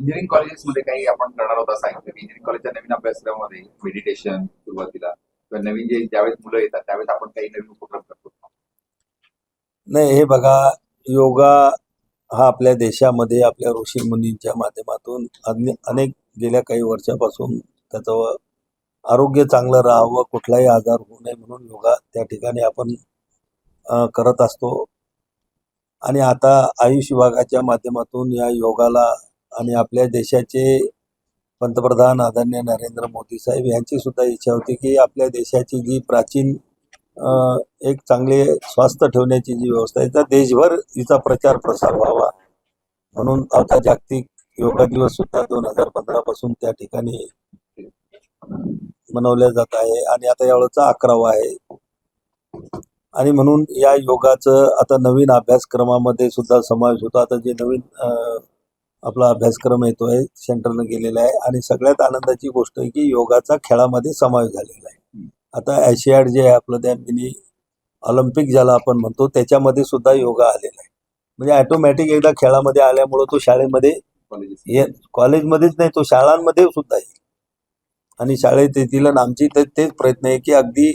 Engineering कॉलेजेसमध्ये काही आपण करणार होता सांगितलं. इंजिनिअरिंग कॉलेजच्या नवीन अभ्यासक्रमामध्ये मेडिटेशन सुरुवातीला. किंवा नवीन जे ज्यावेळेस मुलं येतात त्यावेळेस आपण काही नवीन उपक्रम करतो. नाही हे बघा योगा हा आपल्या देशामध्ये आपल्या ऋषी मुनींच्या माध्यमातून अन्य- अनेक गेल्या काही वर्षापासून त्याचं आरोग्य चांगलं राहावं कुठलाही आजार होऊ नये म्हणून योगा त्या ठिकाणी आपण करत असतो. आणि आता आयुष विभागाच्या माध्यमातून या योगाला आणि आपल्या देशाचे पंतप्रधान आदरणीय नरेंद्र मोदी साहेब यांची सुद्धा इच्छा होती की आपल्या देशाची जी प्राचीन अ, एक चांगले स्वास्थ्य ठेवण्याची जी व्यवस्था आहे त्या देशभर हिचा प्रचार प्रसार व्हावा. म्हणून आता जागतिक योगा दिवस सुद्धा दोन हजार पंधरा पासून त्या ठिकाणी मनवल्या जात आहे आणि आता यावेळेचा अकरावा आहे. आणि म्हणून या योगाचं आता नवीन अभ्यासक्रमामध्ये सुद्धा समावेश होतो. आता जे नवीन अ, आपला अभ्यासक्रम येतोय सेंटरनं गेलेला आहे आणि सगळ्यात आनंदाची गोष्ट आहे की योगाचा खेळामध्ये समावेश झालेला आहे. आता ॲशियाड जे आहे आपलं त्या मिनी ऑलिम्पिक ज्याला आपण म्हणतो त्याच्यामध्ये सुद्धा योगा आलेला आहे. म्हणजे ॲटोमॅटिक एकदा खेळामध्ये आल्यामुळं तो शाळेमध्ये कॉलेजमध्येच नाही तो शाळांमध्ये सुद्धा येईल आणि शाळेत येतील आणि आमची ते तेच प्रयत्न आहे की अगदी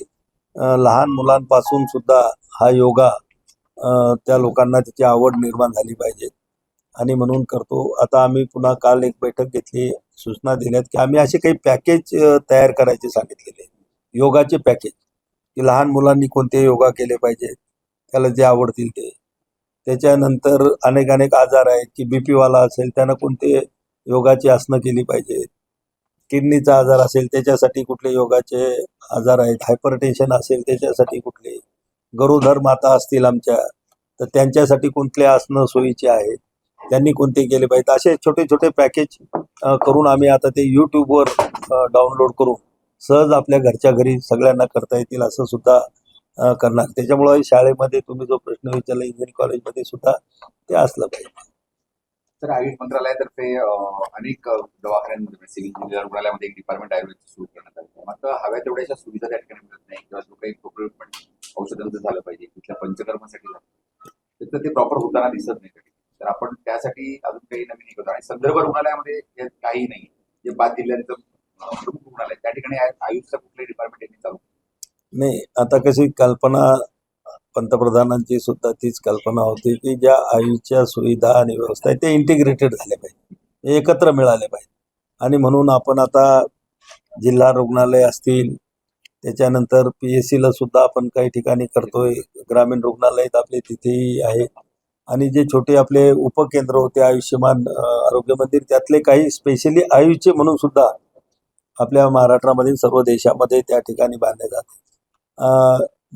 लहान मुलांपासून सुद्धा हा योगा त्या लोकांना त्याची आवड निर्माण झाली पाहिजे. आणि म्हणून करतो. आता आम्ही पुन्हा काल एक बैठक घेतली सूचना दिल्यात की आम्ही असे काही पॅकेज तयार करायचे सांगितलेले. योगाचे पॅकेज की लहान मुलांनी कोणते योगा केले पाहिजे त्याला जे आवडतील ते. त्याच्यानंतर अनेक अनेक आजार आहेत की बी पीवाला असेल त्यानं कोणते योगाची आसनं केली पाहिजेत किडनीचा आजार असेल त्याच्यासाठी कुठले योगाचे आजार आहेत. हायपरटेन्शन असेल त्याच्यासाठी कुठले. गरोदर माता असतील आमच्या तर त्यांच्यासाठी कोणते आसनं सोयीचे आहेत? त्यांनी कोणते केले पाहिजेत असे छोटे छोटे पॅकेज करून आम्ही आता ते यूट्यूबवर डाउनलोड करून सहज आपल्या घरच्या घरी सगळ्यांना करता येतील असं सुद्धा करणार. त्याच्यामुळे शाळेमध्ये तुम्ही जो प्रश्न विचारला इंजिनिअरिंग कॉलेजमध्ये सुद्धा ते असलं पाहिजे. तर आयुष मंत्रालयातर्फे अनेक दवाखान्यांमध्ये म्हणजे सिव्हिल इंजिनियर रुग्णालयामध्ये एक डिपार्टमेंट आयुर्वेद सुरू करण्यात आलं. मात्र हव्या तेवढ्याशा सुविधा त्या ठिकाणी मिळत नाही किंवा जो काही प्रोक्युरमेंट औषधांचं झालं पाहिजे तिथल्या पंचकर्मासाठी झालं तर ते प्रॉपर होताना दिसत नाही तर आपण त्यासाठी अजून काही नवीन हे करतो. आणि संदर्भ रुग्णालयामध्ये काही नाही. जे बाद जिल्ह्यांचं प्रमुख रुग्णालय. त्या ठिकाणी आयु- आयुषचं कुठलंही डिपार्टमेंट यांनी चालू. नाही आता कशी कल्पना पंतप्रधानांची सुद्धा तीच कल्पना होती की ज्या आयुच्या सुविधा आणि व्यवस्था आहे ते इंटिग्रेटेड झाले पाहिजे. एकत्र मिळाले पाहिजे. आणि म्हणून आपण आता जिल्हा रुग्णालय असतील त्याच्यानंतर पी एस सीला सुद्धा आपण काही ठिकाणी करतोय. ग्रामीण रुग्णालयात आपले तिथेही आहे आणि जे छोटे आपले उपकेंद्र होते आयुष्यमान आरोग्य मंदिर त्यातले काही स्पेशली आयुष्य म्हणून सुद्धा आपल्या महाराष्ट्रामध्ये सर्व देशामध्ये त्या ठिकाणी बांधले जाते.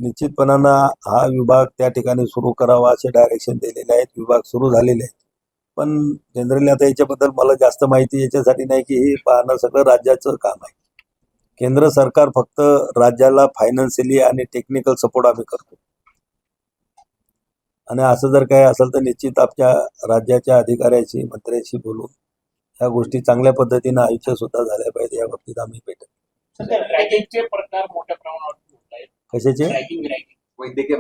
निश्चितपणानं हा विभाग त्या ठिकाणी सुरू करावा असे डायरेक्शन दिलेले आहेत. विभाग सुरू झालेले आहेत. पण जनरली आता याच्याबद्दल मला जास्त माहिती याच्यासाठी नाही की हे पाहणं सगळं राज्याचं काम आहे. केंद्र सरकार फक्त राज्याला फायनान्शियली आणि टेक्निकल सपोर्ट आम्ही करतो. आणि असं जर काही असेल तर निश्चित आपल्या राज्याच्या अधिकाऱ्याशी मंत्र्याशी बोलून ह्या गोष्टी चांगल्या पद्धतीनं आयुष्य सुद्धा झाल्या पाहिजे या बाबतीत आम्ही भेट कशाचे? वैद्यकीय.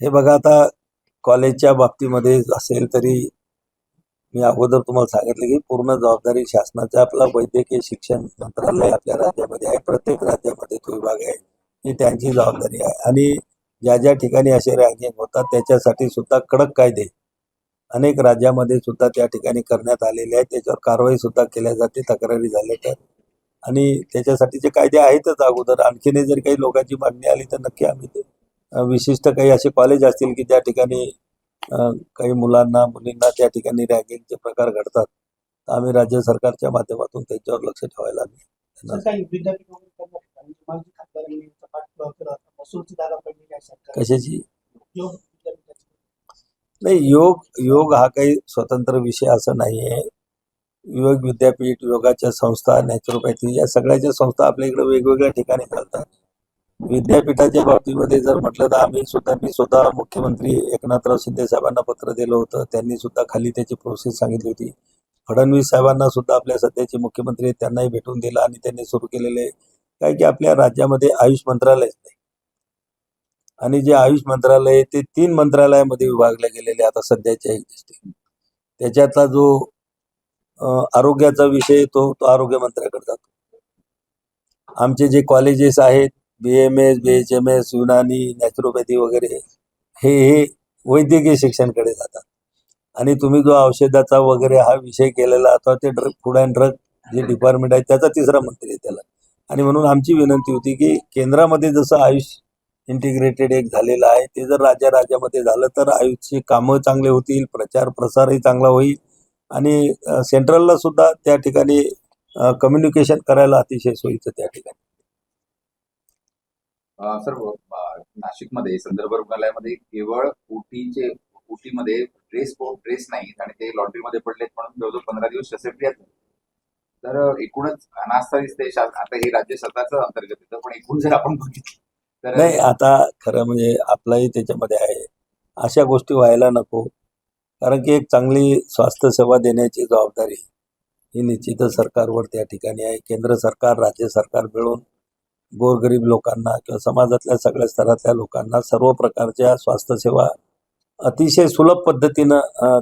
हे बघा आता कॉलेजच्या बाबतीमध्ये असेल तरी मी अगोदर तुम्हाला सांगितलं की पूर्ण जबाबदारी शासनाचा आपला वैद्यकीय शिक्षण मंत्रालय आपल्या राज्यामध्ये आहे प्रत्येक राज्यामध्ये तो विभाग आहे ही त्यांची जबाबदारी आहे. आणि ज्या ज्या ठिकाणी असे रँकिंग होतात त्याच्यासाठी सुद्धा कडक कायदे अनेक राज्यामध्ये सुद्धा त्या ठिकाणी करण्यात आलेले आहेत. त्याच्यावर कारवाई सुद्धा केल्या जाते तक्रारी झाल्या तर. आणि त्याच्यासाठीचे कायदे आहेतच अगोदर आणखीनही जर काही लोकांची मागणी आली तर नक्की आम्ही ते विशिष्ट काही असे कॉलेज असतील की त्या ठिकाणी काही मुलांना मुलींना त्या ठिकाणी रॅगिंगचे प्रकार घडतात. तर आम्ही राज्य सरकारच्या माध्यमातून त्याच्यावर लक्ष ठेवायला आम्ही? म्हणजे कशाची? नाही योग योग हा काही स्वतंत्र विषय असं नाही आहे योग विद्यापीठ योगाच्या संस्था नॅचरोपॅथी या सगळ्याच्या संस्था आपल्या इकडे वेगवेगळ्या ठिकाणी चालतात. विद्यापीठाच्या बाबतीमध्ये जर म्हटलं तर आम्ही सुद्धा मी स्वतः मुख्यमंत्री एकनाथराव शिंदे साहेबांना पत्र दिलं होतं. त्यांनी सुद्धा खाली त्याची प्रोसेस सांगितली होती. फडणवीस साहेबांना सुद्धा आपल्या सध्याचे मुख्यमंत्री आहेत त्यांनाही भेटून दिलं आणि त्यांनी सुरू केलेले काय की आपल्या राज्यामध्ये आयुष मंत्रालयच नाही आणि जे आयुष मंत्रालय आहे ते तीन मंत्रालयामध्ये विभागले गेलेले आता सध्याच्या त्याच्यातला जो आरोग्याचा विषय तो तो आरोग्य मंत्र्याकडे जातो. आमचे जे कॉलेजेस आहेत B M S B H M S Unani naturopathy वगैरे हे हे वैद्यकीय शिक्षणकडे जातात. आणि तुम्ही जो औषधाचा वगैरे हा विषय केलेला अथवा ते ड्रग फूड अँड ड्रग जे डिपार्टमेंट आहे त्याचा तिसरा मंत्री आहे त्याला. आणि म्हणून आमची विनंती होती की केंद्रामध्ये जसं आयुष इंटिग्रेटेड एक झालेलं आहे ते जर राज्या राज्यामध्ये झालं तर आयुषची कामं चांगले होतील प्रचार प्रसारही चांगला होईल. आणि सेंट्रलला सुद्धा त्या ठिकाणी कम्युनिकेशन करायला अतिशय सोयीचं त्या ठिकाणी. सर नाशिकमध्ये संदर्भ रुग्णालयामध्ये केवळ ओटीचे ओटीमध्ये ड्रेस ड्रेस नाहीत आणि ते लॉटरीमध्ये पडलेत म्हणून जवळजवळ पंधरा दिवस शस्त्रक्रिया तर एकूणच अनास्था दिसते. आता हे राज्य सरकारचं अंतर्गत येतं पण एकूण जर आपण बघितलं तर नाही आता खरं म्हणजे आपलाही त्याच्यामध्ये आहे. अशा गोष्टी व्हायला नको. कारण की एक चांगली स्वास्थ्य सेवा देण्याची जबाबदारी ही निश्चितच सरकारवर त्या ठिकाणी आहे. केंद्र सरकार राज्य सरकार मिळून गोरगरीब लोकांना किंवा समाजातल्या सगळ्या स्तरातल्या लोकांना सर्व प्रकारच्या स्वास्थ्य सेवा अतिशय सुलभ पद्धतीनं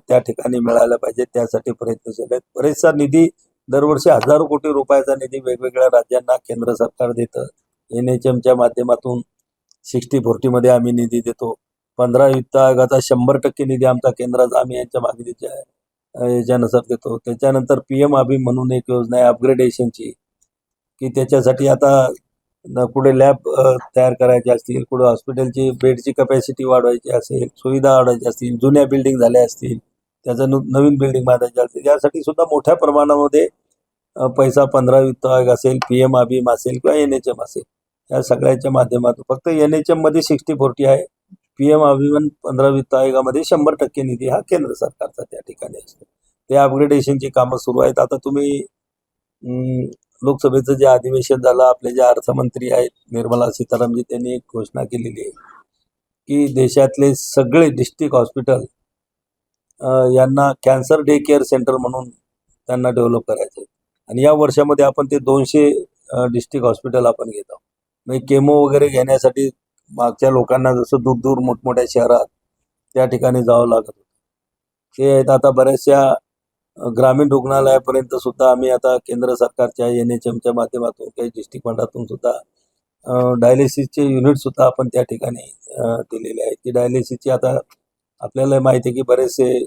त्या ठिकाणी मिळायला पाहिजे त्यासाठी प्रयत्नशील आहेत. बरेचसा निधी दरवर्षी हजारो कोटी रुपयाचा निधी वेगवेगळ्या राज्यांना केंद्र सरकार देतं. एन एच एमच्या माध्यमातून सिक्स्टी फोर्टीमध्ये आम्ही निधी देतो. पंधरा वित्त आयोगाचा शंभर टक्के निधी आमचा केंद्राचा आम्ही यांच्या मागणीच्या याच्यानुसार देतो. त्याच्यानंतर पी एम अभि म्हणून एक योजना आहे अपग्रेडेशनची की त्याच्यासाठी आता कुठे लॅब तयार करायचे असतील कुठे हॉस्पिटलची बेडची कपॅसिटी वाढवायची असेल सुविधा वाढवायची असतील जुन्या बिल्डिंग झाल्या असतील त्याचं नु- नवीन बिल्डिंग बांधायची असतील यासाठी सुद्धा मोठ्या प्रमाणामध्ये पैसा पंधरा वित्त आयोग असेल पी एम अभिम असेल किंवा एन एच एम असेल या सगळ्याच्या माध्यमातून. फक्त एन एच एममध्ये सिक्स्टी फोर्टी आहे पी एम अभिमान पंधरा वित्त आयोगामध्ये शंभर टक्के निधी हा केंद्र सरकारचा त्या ठिकाणी असतो. ते अपग्रेडेशनची कामं सुरू आहेत. आता तुम्ही लोकसभेचं जे अधिवेशन झालं आपले जे अर्थमंत्री आहेत निर्मला सीतारामजी त्यांनी एक घोषणा केलेली आहे की देशातले सगळे डिस्ट्रिक्ट हॉस्पिटल यांना कॅन्सर डे केअर सेंटर म्हणून त्यांना डेव्हलप करायचे आणि या वर्षामध्ये आपण ते दोनशे डिस्ट्रिक्ट हॉस्पिटल आपण घेत आहोत. म्हणजे केमो वगैरे घेण्यासाठी मागच्या लोकांना जसं दूर दूर मोठमोठ्या शहरात त्या ठिकाणी जावं लागत होतं. ते आहेत आता बऱ्याचशा ग्रामीण रुग्णालयापर्यंत सुद्धा आम्ही आता केंद्र सरकारच्या एन एच एमच्या माध्यमातून काही डिस्ट्रिक्ट फंडातून सुद्धा डायलिसिसचे युनिट सुद्धा आपण त्या ठिकाणी दिलेले आहेत. की डायलिसिसची आता आपल्याला माहिती आहे की बरेचसे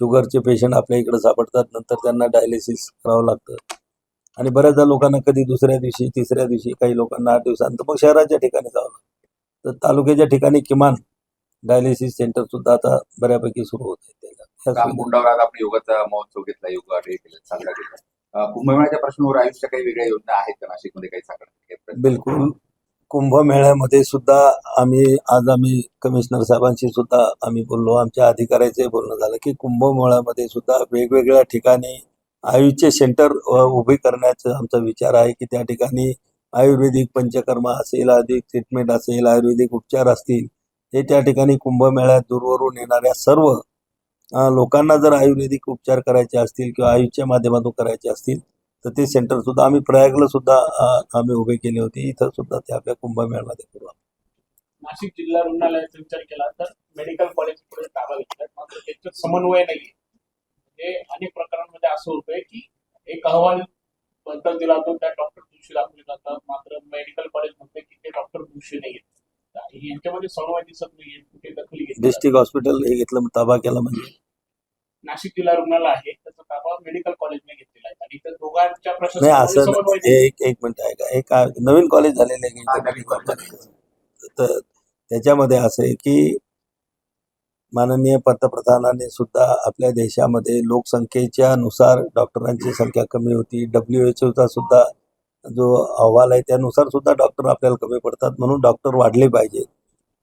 शुगरचे पेशंट आपल्या इकडे सापडतात नंतर त्यांना डायलिसिस करावं लागतं. आणि बऱ्याचदा लोकांना कधी दुसऱ्या दिवशी तिसऱ्या दिवशी काही लोकांना आठ दिवसानंतर मग शहराच्या ठिकाणी जावं लागतं. तर तालुक्याच्या ठिकाणी किमान डायलिसिस सेंटर सुद्धा आता बऱ्यापैकी सुरू होते आज आपण योगाचा महोत्सव घेतला योगा डे केला साजरा केला. कुंभमेळ्याच्या प्रश्नावर आयुषच्या काही वेगळ्या योजना आहेत का? नाशिकमध्ये काही सांगण्यात बिलकुल. कुंभमेळ्यामध्ये सुद्धा आम्ही आज आम्ही कमिशनर साहेबांशी सुद्धा आम्ही बोललो. आमच्या अधिकाऱ्याचे बोलणं झालं की कुंभमेळ्यामध्ये सुद्धा वेगवेगळ्या ठिकाणी आयुषचे सेंटर उभे करण्याचा आमचा विचार आहे की त्या ठिकाणी आयुर्वेदिक पंचकर्मा असेल आयुर्वेदिक ट्रीटमेंट असेल आयुर्वेदिक उपचार असतील हे त्या ठिकाणी कुंभमेळ्यात दूरवरून येणाऱ्या सर्व लोकांना जर आयुर्वेदिक उपचार करायचे असतील किंवा आयुषच्या माध्यमातून करायचे असतील तर ते सेंटर सुद्धा आम्ही प्रयागला सुद्धा आम्ही उभे केले होते. इथं सुद्धा ते आपल्या कुंभमेळ्यामध्ये करू नाशिक जिल्हा रुग्णालयाचा विचार केला तर मेडिकल कॉलेज पुढे ताबा घेतलाय मात्र त्याच्यात समन्वय नाहीये. म्हणजे अनेक प्रकरणांमध्ये असं होतंय की एक अहवाल बद्दल दिला जातो त्या डॉक्टर दिवशी दाखवले जातात. मात्र मेडिकल कॉलेज म्हणते की ते डॉक्टर दिवशी नाही आहेत यांच्यामध्ये समन्वय दिसत नाहीये. कुठे दखल घेतली डिस्ट्रिक्ट हॉस्पिटल हे घेतलं ताबा केला म्हणजे? नाशिक जिल्हा रुग्णालय आहे. त्याचा ताबा मेडिकल कॉलेजने घेतलेला आहे. आणि त्या दोघांच्या नाही असं नाही. एक एक मिनिट आहे का एक आ- नवीन कॉलेज झालेलं आहे हा, college. तर त्याच्यामध्ये असं आहे की माननीय पंतप्रधानांनी सुद्धा आपल्या देशामध्ये लोकसंख्येच्या नुसार डॉक्टरांची संख्या कमी होती. डब्ल्यू एच ओचा सुद्धा जो अहवाल आहे त्यानुसार सुद्धा डॉक्टर आपल्याला कमी पडतात. म्हणून डॉक्टर वाढले पाहिजे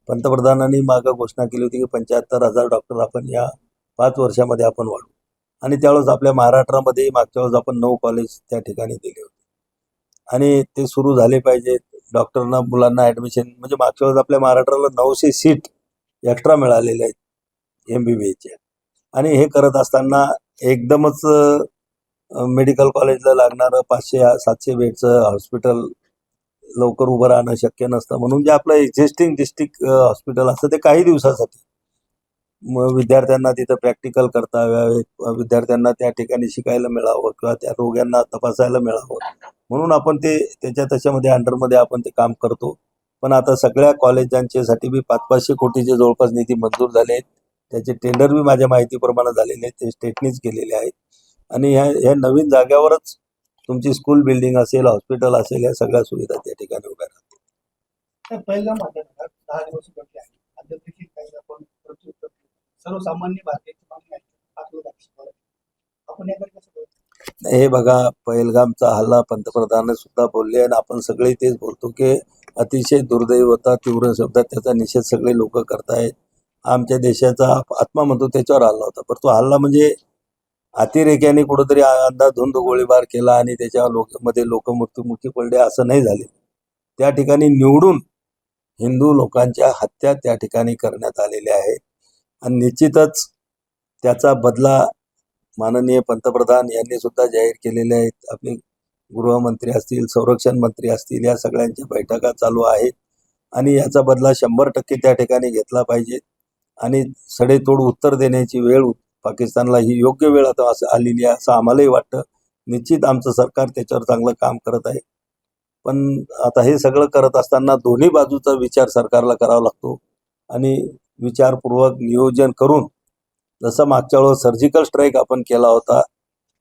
पंतप्रधानांनी मागं घोषणा केली होती की पंच्याहत्तर हजार डॉक्टर आपण या पाच वर्षामध्ये आपण वाढू. आणि त्यावेळेस आपल्या महाराष्ट्रामध्ये मागच्या वेळेस आपण नऊ कॉलेज त्या ठिकाणी दिले होते. आणि ते सुरू झाले पाहिजेत डॉक्टरना मुलांना ॲडमिशन म्हणजे मागच्या वेळेस आपल्या महाराष्ट्राला नऊशे सीट एक्स्ट्रा मिळालेले आहेत एम बी बी एच्या आणि हे करत असताना एकदमच मेडिकल कॉलेजला लागणारं पाचशे सातशे बेडचं हॉस्पिटल लवकर उभं राहणं शक्य नसतं. म्हणून जे आपलं एक्झिस्टिंग डिस्ट्रिक्ट हॉस्पिटल असतं ते काही दिवसासाठी विद्यार्थ्यांना तिथं प्रॅक्टिकल करता यावे. विद्यार्थ्यांना त्या ठिकाणी शिकायला मिळावं किंवा त्या रोग्यांना तपासायला मिळावं. म्हणून आपण ते त्याच्या त्याच्यामध्ये अंडरमध्ये आपण ते काम करतो. पण आता सगळ्या कॉलेजांच्यासाठी बी पाच पाचशे कोटीचे जवळपास निधी मंजूर झाले आहेत. त्याचे टेंडर बी माझ्या माहितीप्रमाणे झालेले आहेत. ते स्टेटनीच केलेले आहेत. आणि ह्या ह्या नवीन जाग्यावरच तुमची स्कूल बिल्डिंग असेल हॉस्पिटल असेल या सगळ्या सुविधा त्या ठिकाणी उभ्या राहतील. तर सर्वसामान्य भारतीयांची मागणी आहे. आत्मदाक्षी आपण याकडे कसं हे बघा पहिलगामचा हल्ला पंतप्रधान सुद्धा बोलले आणि आपण सगळे तेच बोलतो की अतिशय दुर्दैव होता तीव्र शब्दात त्याचा निषेध सगळे लोक करतायत. आमच्या देशाचा आत्मा म्हणतो त्याच्यावर हल्ला होता. पण तो हल्ला म्हणजे अतिरेक्याने कुठंतरी अंदाधुंद गोळीबार केला आणि त्याच्या लोकमध्ये लोक मृत्युमुखी पडले असं नाही झाले. त्या ठिकाणी निवडून हिंदू लोकांच्या हत्या त्या ठिकाणी करण्यात आलेल्या आहेत. आणि निश्चितच त्याचा बदला माननीय पंतप्रधान यांनी सुद्धा जाहीर केलेले आहेत. आपले गृहमंत्री असतील संरक्षण मंत्री असतील या सगळ्यांच्या बैठका चालू आहेत. आणि याचा बदला शंभर टक्के त्या ठिकाणी घेतला पाहिजे. आणि सडेतोड उत्तर देण्याची वेळ पाकिस्तानला ही योग्य वेळ आता असं आलेली आहे असं आम्हालाही वाटतं. निश्चित आमचं सरकार त्याच्यावर चांगलं काम करत आहे. पण आता हे सगळं करत असताना दोन्ही बाजूचा विचार सरकारला करावा लागतो. आणि विचारपूर्वक नियोजन करून जसं मागच्या वेळेस सर्जिकल स्ट्राईक आपण केला होता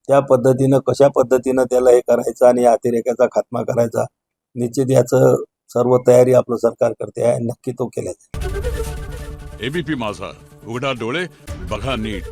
त्या पद्धतीनं कशा पद्धतीनं त्याला हे करायचं आणि अतिरेकाचा खात्मा करायचा निश्चित याचं सर्व तयारी आपलं सरकार करते आहे नक्की तो केला जाईल. एबीपी माझा उघडा डोळे बघा नीट.